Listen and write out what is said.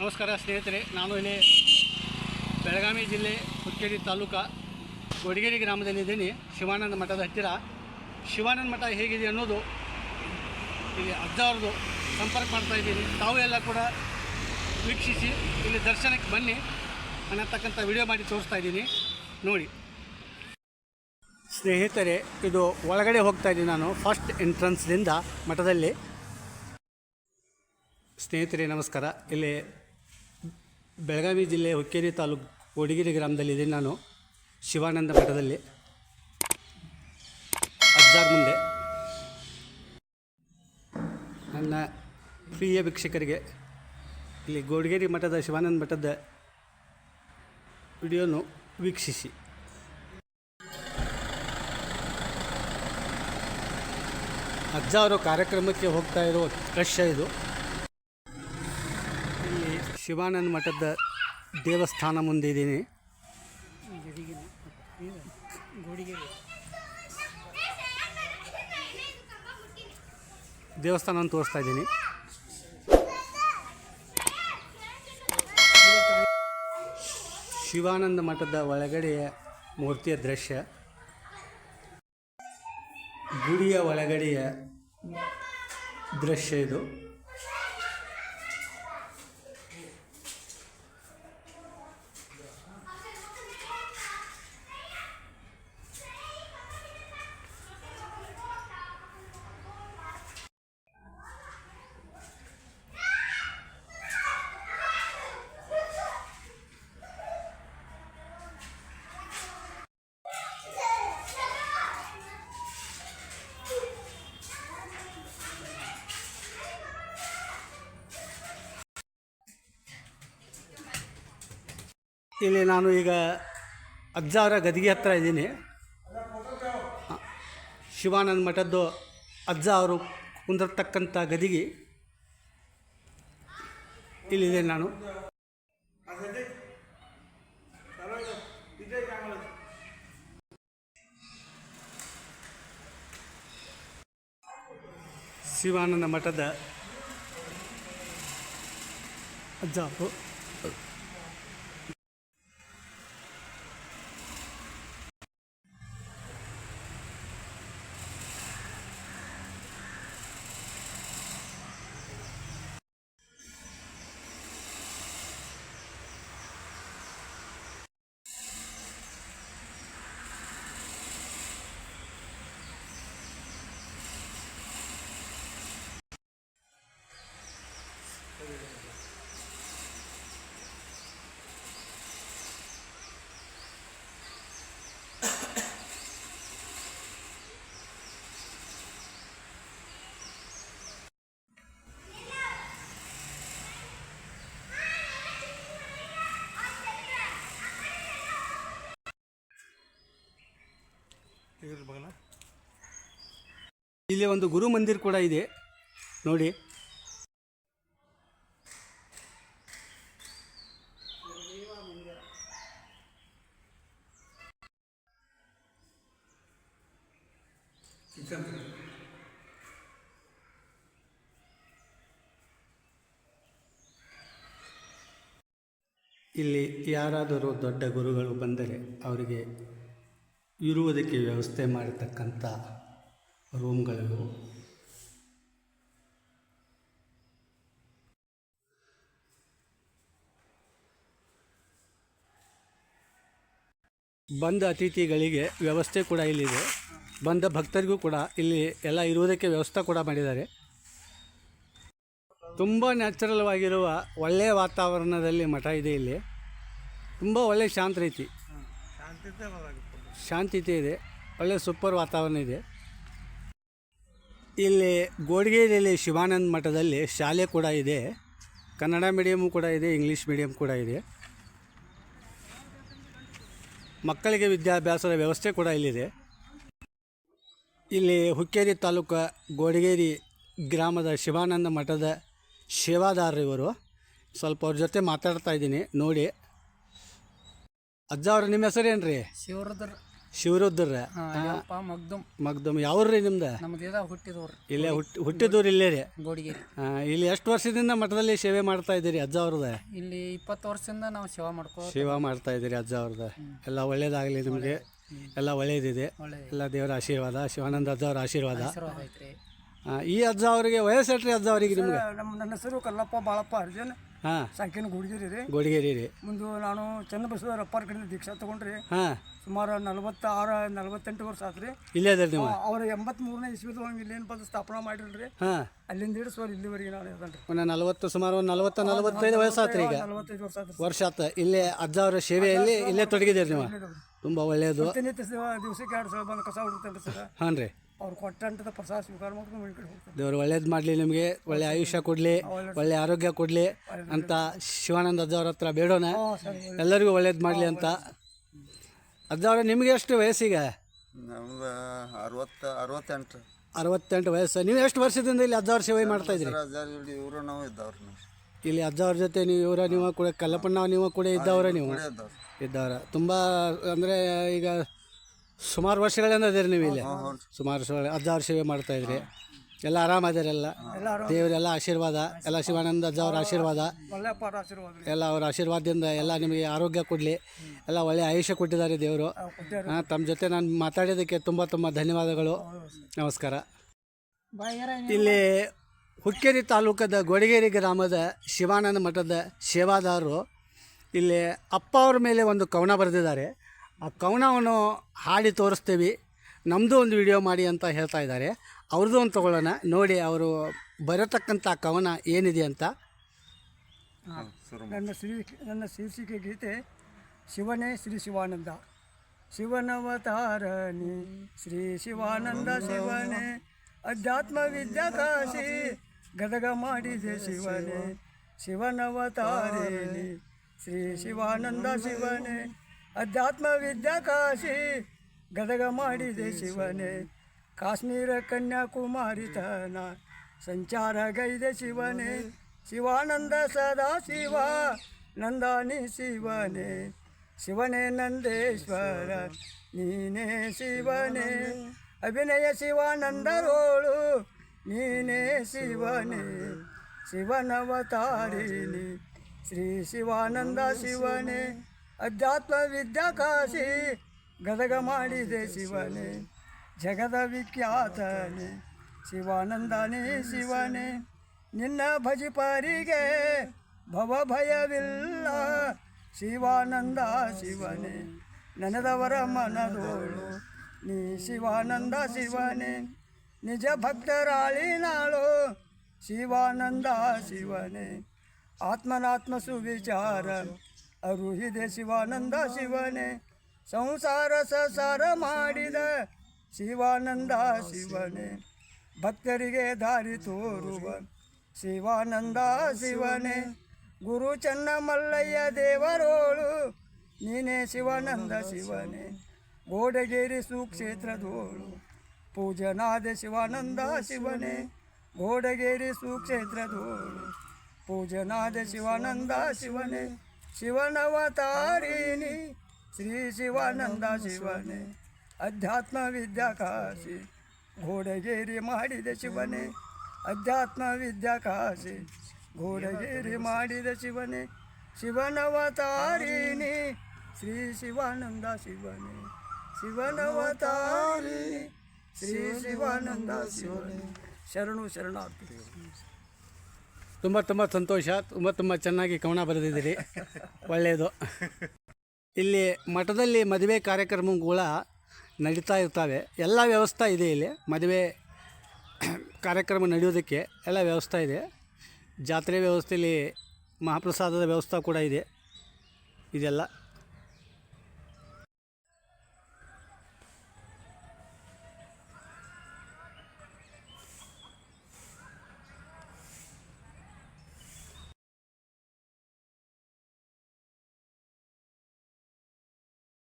ನಮಸ್ಕಾರ ಸ್ನೇಹಿತರೆ, ನಾನು ಇಲ್ಲಿ ಬೆಳಗಾವಿ ಜಿಲ್ಲೆ ಹುಕ್ಕೇರಿ ತಾಲೂಕು ಗೊಡಗೇರಿ ಗ್ರಾಮದಲ್ಲಿದ್ದೀನಿ ಶಿವಾನಂದ ಮಠದ ಹತ್ತಿರ. ಶಿವಾನಂದ ಮಠ ಹೇಗಿದೆ ಅನ್ನೋದು ಇಲ್ಲಿ ಅಜ್ಜವ್ರದ್ದು ಸಂಪರ್ಕ ಮಾಡ್ತಾ ಇದ್ದೀನಿ. ತಾವು ಎಲ್ಲ ಕೂಡ ವೀಕ್ಷಿಸಿ ಇಲ್ಲಿ ದರ್ಶನಕ್ಕೆ ಬನ್ನಿ ಅನ್ನತಕ್ಕಂಥ ವಿಡಿಯೋ ಮಾಡಿ ತೋರಿಸ್ತಾ ಇದ್ದೀನಿ. ನೋಡಿ. ಸ್ನೇಹಿತರೆ, ಇದು ಒಳಗಡೆ ಹೋಗ್ತಾ ಇದ್ದೀನಿ ನಾನು ಫಸ್ಟ್ ಎಂಟ್ರೆನ್ಸ್ದಿಂದ ಮಠದಲ್ಲಿ. ಸ್ನೇಹಿತರೆ, ನಮಸ್ಕಾರ. ಇಲ್ಲಿ ಬೆಳಗಾವಿ ಜಿಲ್ಲೆ ಹುಕ್ಕೇರಿ ತಾಲೂಕು ಕೋಡಿಗಿರಿ ಗ್ರಾಮದಲ್ಲಿದ್ದೀನಿ ನಾನು. ಶಿವಾನಂದ ಮಠದಲ್ಲಿ. ಅಜ್ಜಾರ್ ಮುಂದೆ. ನನ್ನ ಪ್ರಿಯ ವೀಕ್ಷಕರಿಗೆ ಇಲ್ಲಿ ಗೋಡಗೇರಿ ಮಠದ ಶಿವಾನಂದ ಮಠದ ವಿಡಿಯೋನು ವೀಕ್ಷಿಸಿ. ಅಜ್ಜ ಅವರು ಕಾರ್ಯಕ್ರಮಕ್ಕೆ ಹೋಗ್ತಾ ಇರೋ ಕಷ್ಟ ಇದು. ಶಿವಾನಂದ ಮಠದ ದೇವಸ್ಥಾನ ಮುಂದೆ ಇದ್ದೀನಿ. ದೇವಸ್ಥಾನ ತೋರಿಸ್ತಾ ಇದ್ದೀನಿ. ಶಿವಾನಂದ ಮಠದ ಒಳಗಡೆಯ ಮೂರ್ತಿಯ ದೃಶ್ಯ. ಗುಡಿಯ ಒಳಗಡೆಯ ದೃಶ್ಯ ಇದು. ಇಲ್ಲಿ ನಾನು ಈಗ ಅಜ್ಜಾರ ಗದಿಗೆ ಹತ್ತಿರ ಇದ್ದೀನಿ. ಶಿವಾನಂದ ಮಠದ್ದು ಅಜ್ಜ ಅವರು ಕುಂದಿರ್ತಕ್ಕಂಥ ಗದಿಗೆ ಇಲ್ಲಿದೆ ನಾನು. ಶಿವಾನಂದ ಮಠದ ಅಜ್ಜ ಅವರು. ಇಲ್ಲಿ ಒಂದು ಗುರು ಮಂದಿರ್ ಕೂಡ ಇದೆ. ನೋಡಿ. ಇಲ್ಲಿ ಯಾರಾದರೂ ದೊಡ್ಡ ಗುರುಗಳು ಬಂದರೆ ಅವರಿಗೆ ಇರುವುದಕ್ಕೆ ವ್ಯವಸ್ಥೆ ಮಾಡಿರ್ತಕ್ಕಂಥ ರೂಮ್ಗಳು ಬಂದ ಅತಿಥಿಗಳಿಗೆ ವ್ಯವಸ್ಥೆ ಕೂಡ ಇಲ್ಲಿದೆ. ಬಂದ ಭಕ್ತರಿಗೂ ಕೂಡ ಇಲ್ಲಿ ಎಲ್ಲ ಇರುವುದಕ್ಕೆ ವ್ಯವಸ್ಥೆ ಕೂಡ ಮಾಡಿದ್ದಾರೆ. ತುಂಬ ನ್ಯಾಚುರಲ್ವಾಗಿರುವ ಒಳ್ಳೆಯ ವಾತಾವರಣದಲ್ಲಿ ಮಠ ಇದೆ ಇಲ್ಲಿ. ತುಂಬ ಒಳ್ಳೆಯ ಶಾಂತ ರೀತಿ. ಶಾಂತಿತೆ ಇದೆ ಒಳ್ಳೆಯ ಸೂಪರ್ ವಾತಾವರಣ ಇದೆ. ಇಲ್ಲಿ ಗೋಡಿಗೆರೆಯಲ್ಲಿ ಶಿವಾನಂದ ಮಠದಲ್ಲಿ ಶಾಲೆ ಕೂಡ ಇದೆ. ಕನ್ನಡ ಮೀಡಿಯಮ್ಮು ಕೂಡ ಇದೆ ಇಂಗ್ಲೀಷ್ ಮೀಡಿಯಮ್ ಕೂಡ ಇದೆ. ಮಕ್ಕಳಿಗೆ ವಿದ್ಯಾಭ್ಯಾಸದ ವ್ಯವಸ್ಥೆ ಕೂಡ ಇಲ್ಲಿದೆ. ಇಲ್ಲಿ ಹುಕ್ಕೇರಿ ತಾಲೂಕು ಗೋಡಿಗೇರಿ ಗ್ರಾಮದ ಶಿವಾನಂದ ಮಠದ ಸೇವಾದಾರರು ಇವರು. ಸ್ವಲ್ಪ ಅವ್ರ ಜೊತೆ ಮಾತಾಡ್ತಾ ಇದ್ದೀನಿ ನೋಡಿ. ಅಜ್ಜ ಅವ್ರ ನಿಮ್ಮ ಹೆಸರೇನು ರೀ ಶಿವರುದ್ರ. ಶಿವರುದ್ರ. ಮಗ್ದು ಮಗ್ದುಮ್. ಮಗ್ದಮ್. ಯಾವ್ರಿ ನಿಮ್ದು? ಹುಟ್ಟಿದವ್ರು ಇಲ್ಲೇ ಹುಟ್ಟಿ ಹುಟ್ಟಿದೂರು ಇಲ್ಲೇ ರೀ? ಗೋಡಿಗೇರಿ. ಇಲ್ಲಿ ಎಷ್ಟು ವರ್ಷದಿಂದ ಮಠದಲ್ಲಿ ಸೇವೆ ಮಾಡ್ತಾ ಇದ್ದೀರಿ ಅಜ್ಜ ಅವ್ರದ ಇಲ್ಲಿ ಇಪ್ಪತ್ತು ವರ್ಷದಿಂದ ನಾವು ಸೇವಾ ಮಾಡ್ಕೋ ಸೇವಾ ಮಾಡ್ತಾ ಇದ್ದೀರಿ ಅಜ್ಜ ಅವ್ರದ ಎಲ್ಲ ಒಳ್ಳೇದಾಗಲಿ ನಿಮಗೆ. ಎಲ್ಲ ಒಳ್ಳೆಯದಿದೆ ಎಲ್ಲ ದೇವರ ಆಶೀರ್ವಾದ ಶಿವಾನಂದ ಅಜ್ಜ ಅವರ ಆಶೀರ್ವಾದ. ಈ ಅಜ್ಜ ಅವರಿಗೆ ವಯಸ್ಸೆಟ್ರಿ ಅಜ್ಜ ಅವರಿಗೆ ನಿಮ್ಗೆ? ನಮ್ಮ ನನ್ನ ಹೆಸರು ಕಲ್ಲಪ್ಪ ಬಾಳಪ್ಪ ಅರ್ಜುನ್ ಹಾಂ. ಸಂಖ್ಯೆನ ಗುಡ್ಗಿರಿ ರೀ. ಗೋಡಿಗೇರಿ ರೀ. ಮುಂದೆ ನಾನು ಚನ್ನಬಸವ ಅಪ್ಪಾರ ಕಡೆಯಿಂದ ದೀಕ್ಷಾ ತಗೊಂಡ್ರಿ. ಹಾಂ. ಸುಮಾರು ನಲವತ್ತಾರು ನಲವತ್ತೆಂಟು ವರ್ಷ ಆತ್ರಿ. ಇಲ್ಲೇ ಅದ ನೀವು? ಅವ್ರ ಎಂಬತ್ಮೂರನೇ ಇಸ್ವಿದೊಳಗೆ ಏನು ಬಂದು ಸ್ಥಾಪನಾ ಮಾಡಿಲ್ರಿ. ಹಾಂ. ಅಲ್ಲಿಂದ ಹಿಡಿಸೋರು ಇಲ್ಲಿವರೆಗೆ ನಾನು ಹೇಳ್ತಾನೆ ಒಂದು ನಲವತ್ತು ಸುಮಾರು ಒಂದು ನಲವತ್ತು ನಲವತ್ತೈದು ವಯಸ್ಸಾತ್ರಿ ಈಗ. ನಲವತ್ತೈದು ವರ್ಷ ಆತ ವರ್ಷ ಆತ. ಇಲ್ಲೇ ಅಜ್ಜ ಅವರ ಸೇವೆಯಲ್ಲಿ ಇಲ್ಲೇ ತೊಡಗಿದ್ದೀರಿ ನೀವು? ತುಂಬ ಒಳ್ಳೆಯದು ಪ್ರತಿನಿತ್ಯ ದಿವಸಕ್ಕೆ ಎರಡು ಸಲ ಬಂದು ಕಸ ಸರ್. ಹಾಂ ರೀ. ಅವ್ರು ಕೊಟ್ಟಂಟದ ಪ್ರಸಾದ ಸ್ವೀಕಾರ ಮಾಡ್ಕೊಂಡು ಕಡೆ ಹೋಗ್ತಾರೆ. ದೇವರು ಒಳ್ಳೇದು ಮಾಡಲಿ ನಿಮಗೆ ಒಳ್ಳೆ ಆಯುಷ್ಯ ಕೊಡಲಿ ಒಳ್ಳೆ ಆರೋಗ್ಯ ಕೊಡಲಿ ಅಂತ ಶಿವಾನಂದ ಅಜ್ಜವ್ರ ಹತ್ರ ಬೇಡೋಣ ಎಲ್ಲರಿಗೂ ಒಳ್ಳೇದು ಮಾಡಲಿ ಅಂತ. ಅಜ್ಜವ್ರೆ ನಿಮಗೆ ಎಷ್ಟು ವಯಸ್ಸಿಗೆ ನಮ್ದು ಅರವತ್ತು ಅರವತ್ತೆಂಟು. ಅರವತ್ತೆಂಟು ವಯಸ್ಸು. ನೀವು ಎಷ್ಟು ವರ್ಷದಿಂದ ಇಲ್ಲಿ ಅಜ್ಜವ್ರ ಸೇವೆ ಮಾಡ್ತಾ ಇದ್ದೀರಿ ಇವರು ನಾವು ಇದ್ದವ್ರು ನಾವು. ಇಲ್ಲಿ ಅಜ್ಜವ್ರ ಜೊತೆ ನೀವು ಇವರ ನೀವು ಕೂಡ ಕಲ್ಲಪ್ಪಣ್ಣ ನೀವು ಕೂಡ ಇದ್ದವರ ನೀವು ಇದ್ದವರ. ತುಂಬ ಅಂದರೆ ಈಗ ಸುಮಾರು ವರ್ಷಗಳಿಂದ ಇದ್ದೀರಿ ನೀವು ಇಲ್ಲಿ. ಸುಮಾರು ವರ್ಷ ಅಜ್ಜವ್ರ ಸೇವೆ ಮಾಡ್ತಾ ಇದ್ರಿ. ಎಲ್ಲ ಆರಾಮದಿರಲ್ಲ ದೇವರೆಲ್ಲ ಆಶೀರ್ವಾದ ಎಲ್ಲ ಶಿವಾನಂದ ಅಜ್ಜ ಅವ್ರ ಆಶೀರ್ವಾದ. ಎಲ್ಲ ಅವರ ಆಶೀರ್ವಾದದಿಂದ ಎಲ್ಲ ನಿಮಗೆ ಆರೋಗ್ಯ ಕೊಡಲಿ. ಎಲ್ಲ ಒಳ್ಳೆ ಆಯುಷ್ಯ ಕೊಟ್ಟಿದ್ದಾರೆ ದೇವರು. ಹಾಂ ತಮ್ಮ ಜೊತೆ ನಾನು ಮಾತಾಡೋದಕ್ಕೆ ತುಂಬ ತುಂಬ ಧನ್ಯವಾದಗಳು. ನಮಸ್ಕಾರ. ಇಲ್ಲಿ ಹುಕ್ಕೇರಿ ತಾಲೂಕದ ಗೊಡಗೇರಿ ಗ್ರಾಮದ ಶಿವಾನಂದ ಮಠದ ಸೇವಾದಾರರು ಇಲ್ಲಿ ಅಪ್ಪ ಅವ್ರ ಮೇಲೆ ಒಂದು ಕವನ ಬರೆದಿದ್ದಾರೆ. ಆ ಕವನವನ್ನು ಹಾಡಿ ತೋರಿಸ್ತೀವಿ. ನಮ್ಮದು ಒಂದು ವಿಡಿಯೋ ಮಾಡಿ ಅಂತ ಹೇಳ್ತಾ ಇದ್ದಾರೆ. ಅವ್ರದ್ದು ಒಂದು ತೊಗೊಳ್ಳೋಣ. ನೋಡಿ ಅವರು ಬರತಕ್ಕಂಥ ಕವನ ಏನಿದೆ ಅಂತ. ನನ್ನ ಶ್ರೀ ನನ್ನ ಶೀರ್ಷಿಕೆ ಗೀತೆ ಶಿವನೇ ಶ್ರೀ ಶಿವಾನಂದ. ಶಿವನವತಾರಣಿ ಶ್ರೀ ಶಿವಾನಂದ ಶಿವನೇ ಅಧ್ಯಾತ್ಮ ವಿದ್ಯಾಕಾಶಿ ಗದಗ ಮಾಡಿದೆ ಶಿವನೇ. ಶಿವನವತಾರಿಣಿ. ಶ್ರೀ ಶಿವಾನಂದ ಶಿವನೇ. ಅಧ್ಯಾತ್ಮ ವಿದ್ಯಾಕಾಶಿ ಗದಗ ಮಾಡಿದೆ ಶಿವನೇ. ಕಾಶ್ಮೀರ ಕನ್ಯಾಕುಮಾರಿತನ. ಸಂಚಾರ ಗೈದೆ ಶಿವನೇ. ಶಿವಾನಂದ ಸದಾ ಶಿವ ನಂದಾನಿ ಶಿವನೇ. ಶಿವನೇ ನಂದೇಶ್ವರ. ನೀನೇ ಶಿವನೇ. ಅಭಿನಯ ಶಿವಾನಂದರೋಳು ನೀನೇ ಶಿವನೇ, ಶಿವನವತಾರಿಣಿ. ಶ್ರೀ ಶಿವಾನಂದ ಶಿವನೇ, ಅಧ್ಯಾತ್ಮ ವಿದ್ಯಾ ಕಾಶಿ ಗದಗ ಮಾಡಿದೆ ಶಿವನೇ, ಜಗದ ವಿಖ್ಯಾತನೇ. ಶಿವಾನಂದನೇ ಶಿವನೇ, ನಿನ್ನ ಭಜಿಪರಿಗೆ ಭವ ಭಯವಿಲ್ಲ ಶಿವಾನಂದ ಶಿವನೇ, ನನದವರ ಮನದೋಳು. ನೀ ಶಿವಾನಂದ ಶಿವನೇ ನಿಜ ಭಕ್ತರಾಳಿನಾಳು. ಶಿವಾನಂದ ಶಿವನೇ. ಆತ್ಮನಾತ್ಮ ಸುವಿಚಾರ. ಅರುಹಿದೆ ಶಿವಾನಂದ ಶಿವನೇ. ಸಂಸಾರ ಸಸಾರ ಮಾಡಿದ ಶಿವಾನಂದ ಶಿವನೇ. ಭಕ್ತರಿಗೆ ದಾರಿ ತೋರುವ ಶಿವಾನಂದ ಶಿವನೇ. ಗುರು ಚನ್ನ ಮಲ್ಲಯ್ಯ ದೇವರೋಳು, ನೀನೇ ಶಿವಾನಂದ ಶಿವನೇ. ಗೋಡಗೇರಿ ಸುಕ್ಷೇತ್ರದೋಳು ಪೂಜನಾದ ಶಿವಾನಂದ ಶಿವನೇ ಗೋಡಗೇರಿ ಸುಕ್ಷೇತ್ರದೋಳು ಪೂಜನಾದ ಶಿವಾನಂದ ಶಿವನೇ ಶಿವನವತಾರಿಣಿ ಶ್ರೀ ಶಿವಾನಂದ ಶಿವನೇ ಅಧ್ಯಾತ್ಮ ವಿದ್ಯಾಕಾಶಿ ಘೋಡಗೇರಿ ಮಾಡಿದ ಶಿವನೇ ಅಧ್ಯಾತ್ಮ ವಿದ್ಯಾಕಾಶಿ ಘೋಡಗೇರಿ ಮಾಡಿದ ಶಿವನೇ ಶಿವನವತಾರಿಣಿ ಶ್ರೀ ಶಿವಾನಂದ ಶಿವನೇ ಶಿವನವತಾರಿಣಿ ಶ್ರೀ ಶಿವಾನಂದ ಶಿವನೇ ಶರಣು ಶರಣಾರ್ಥಿ. ತುಂಬ ತುಂಬ ಸಂತೋಷ ತುಂಬ ತುಂಬ ಚೆನ್ನಾಗಿ ಕವನ ಬರೆದಿದ್ದೀರಿ. ಒಳ್ಳೆಯದು ಇಲ್ಲಿ ಮಠದಲ್ಲಿ ಮದುವೆ ಕಾರ್ಯಕ್ರಮಗಳ ನಡೀತಾ ಇರ್ತವೆ. ಎಲ್ಲ ವ್ಯವಸ್ಥೆ ಇದೆ ಇಲ್ಲಿ. ಮದುವೆ ಕಾರ್ಯಕ್ರಮ ನಡೆಯೋದಕ್ಕೆ ಎಲ್ಲ ವ್ಯವಸ್ಥೆ ಇದೆ. ಜಾತ್ರೆ ವ್ಯವಸ್ಥೆಯಲ್ಲಿ ಮಹಾಪ್ರಸಾದದ ವ್ಯವಸ್ಥೆ ಕೂಡ ಇದೆ. ಇದೆಲ್ಲ.